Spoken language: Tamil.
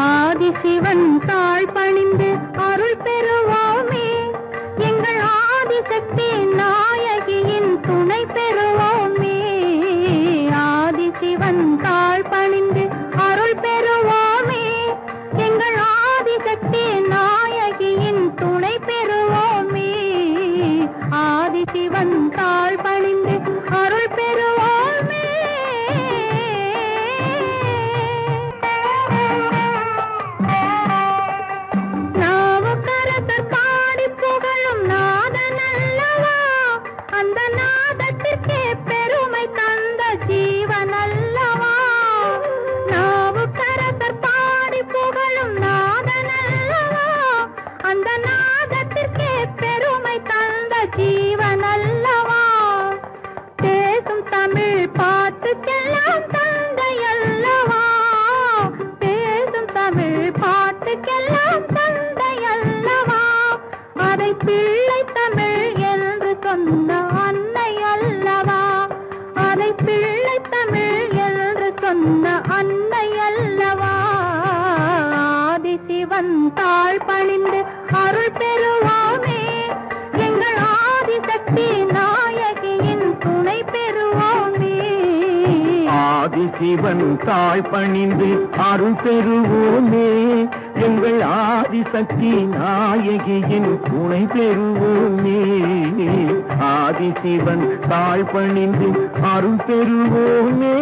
ஆதிசிவன் தாழ் பணிந்து அருள் பெறுவோமே. எங்கள் ஆதி ஆதிசக்தி நாயகியின் துணை பெறுவோமே. ஆதிசிவன் தாழ் பணிந்து அருள் பெறுவோமே. எங்கள் ஆதி ஆதிசக்தி நாயகியின் துணை பெறுவோமே. ஆதிசிவன் தாழ் அதை பிள்ளை தமிழ் என்று சொன்ன அன்னை அல்லவா? ஆதி சிவன் தாழ் பணிந்து அருள் பெறுவோமே எங்கள் ஆதி சக்தி நாயகியின் துணை பெறுவோமே ஆதி சிவன் தாழ் பணிந்து அருள் பெறுவோமே எங்கள் ஆதிசக்தி நாயகியின் துணை பெறுவோமே ஆதிசிவன் தாழ் பணிந்து அருள் பெறுவோமே.